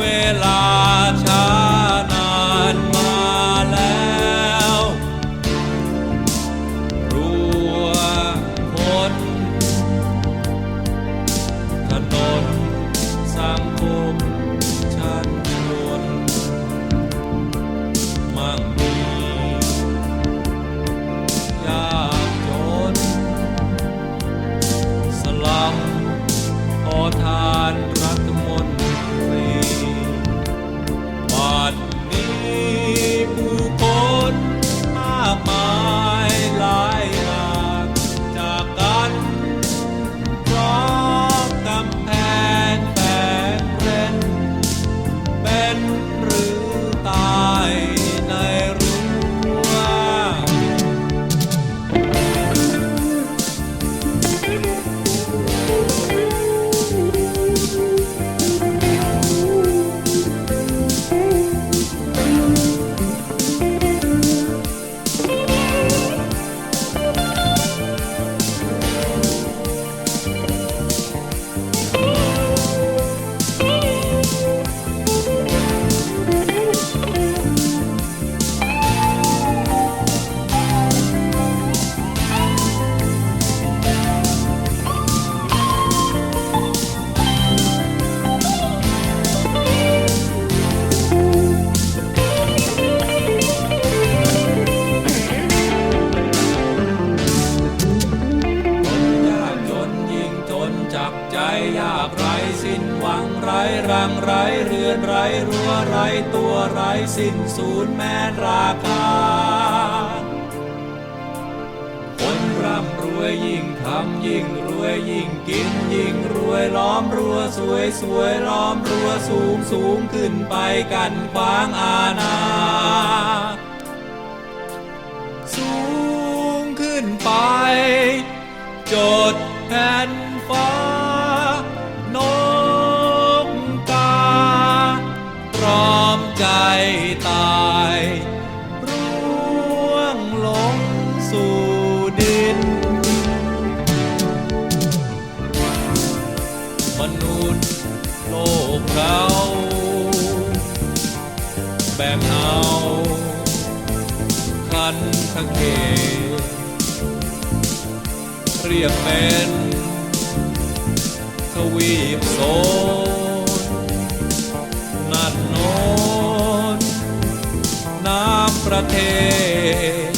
นับ บัด รรังไรเรือนไรรัวไรตัวไรสิ้นสูญแม้ราคา คนร่ำรวยยิ่งทำยิ่งรวยยิ่งกินยิ่งรวยล้อมรัวสวยสวยล้อมรัวสูงสูงขึ้นไปกันขวางอาณา เราแบ่งเอาคันทะเกเรียกเป็นทวีปโซนนั่นโน้นน้ำประเทศ